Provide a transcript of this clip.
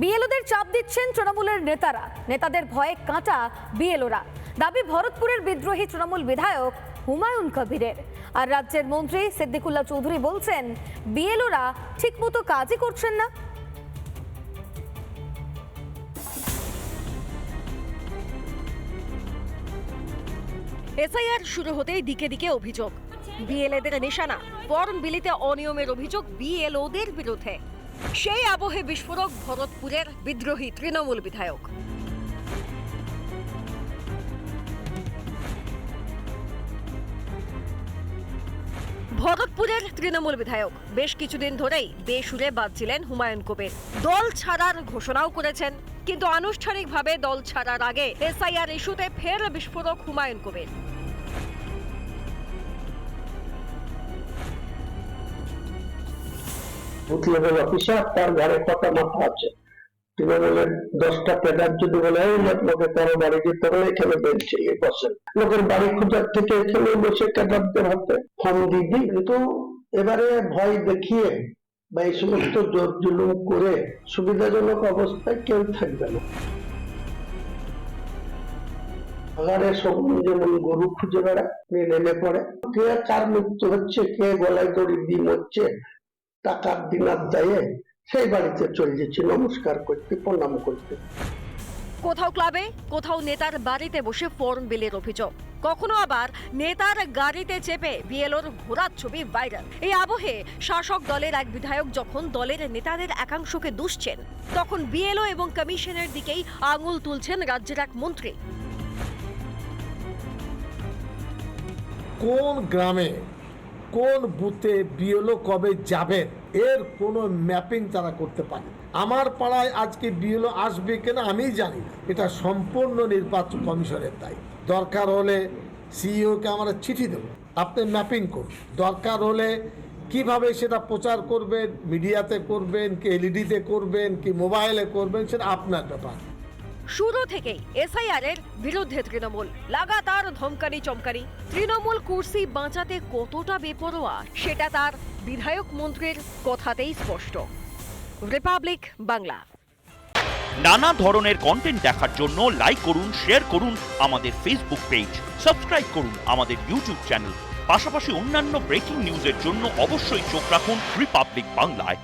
বিএলওদের চাপ দিচ্ছেন তৃণমূলের নেতারা। নেতাদের ভয়ে কাঁটা বিএলওরা। দাবি ভরতপুরের বিদ্রোহী তৃণমূল বিধায়ক হুমায়ুন কবিরের। আর রাজ্যের মন্ত্রী সিদ্দিকুল্লাহ চৌধুরী বলছেন, বিএলওরা ঠিকমতো কাজই করছেন না। এসআইআর শুরু হতেই দিকে দিকে অভিযোগ। বিএলএদের নিশানা ফর্ম বিলিতে অনিয়মের অভিযোগ বিএলওদের বিরুদ্ধে। সেই আবহে বিস্ফোরক ভরতপুরের বিদ্রোহী তৃণমূল বিধায়ক। ভরতপুরের তৃণমূল বিধায়ক বেশ কিছুদিন ধরেই বেসুরে বাজছিলেন হুমায়ুন কবির। দল ছাড়ার ঘোষণাও করেছেন, কিন্তু আনুষ্ঠানিকভাবে দল ছাড়ার আগে এসআইআর ইস্যুতে ফের বিস্ফোরক Humayun Kabir. Booth level officer, তার ঘরে মাথা আছে। দশটা যদি বলে, এই বাড়ি এখানে বসেন লোকের বাড়ি খোঁজার থেকে এখানে বসে ক্যাডারদের হাতে কিন্তু এবারে ভয় দেখিয়ে বা এই সমস্ত জোর জুলুম করে সুবিধাজনক অবস্থায় কেউ থাকবে না। সব যেমন গরু খুঁজে বেড়া নেমে পড়ে। কে কার মৃত্যু হচ্ছে, কে গলায় দড়ি দিয়ে মরছে টাকার দিনার দায়ে সেই বাড়িতে চলে যাচ্ছে নমস্কার করতে প্রণাম করতে। কোথাও ক্লাবে কোথাও নেতার বাড়িতে বসে ফর্ম বিলের অভিযোগ। কখনো আবার নেতার গাড়িতে চেপে বিএলওর ঘোরার ছবি ভাইরাল। এই আবহে শাসক দলের এক বিধায়ক যখন দলের নেতাদের একাংশকে দুষছেন তখন বিএলও এবং কমিশনের দিকেই আঙুল তুলছেন রাজ্যের এক মন্ত্রী। কোন গ্রামে কোন বুথে বিএলও কবে যাবেন এর কোনো ম্যাপিং তারা করতে পারে আমার পাড়ায় আজকে বিএলও আসবে কিনা আমি জানি এটা সম্পূর্ণ নির্বাচন কমিশনের দায়ী দরকার হলে সিইওকে আমরা চিঠি দেবো। আপনি ম্যাপিং করুন। দরকার হলে কীভাবে সেটা প্রচার করবেন, মিডিয়াতে করবেন, কি এলইডিতে করবেন, কি মোবাইলে করবেন, সেটা আপনার ব্যাপার। শুরু থেকেই এসআইআর এর বিরুদ্ধে তৃণমূল। লাগাতার ধমকানি চমকানি। তৃণমূল কুর্সি বাঁচাতে কতটা বেপরোয়া, সেটা তার বিধায়ক মন্ত্রীর কথাতেই স্পষ্ট। রিপাবলিক বাংলা। নানা ধরনের কন্টেন্ট দেখার জন্য লাইক করুন শেয়ার করুন আমাদের ফেসবুক পেজ সাবস্ক্রাইব করুন আমাদের ইউটিউব চ্যানেল পাশাপাশি অন্যান্য ব্রেকিং নিউজের জন্য অবশ্যই চোখ রাখুন রিপাবলিক বাংলায়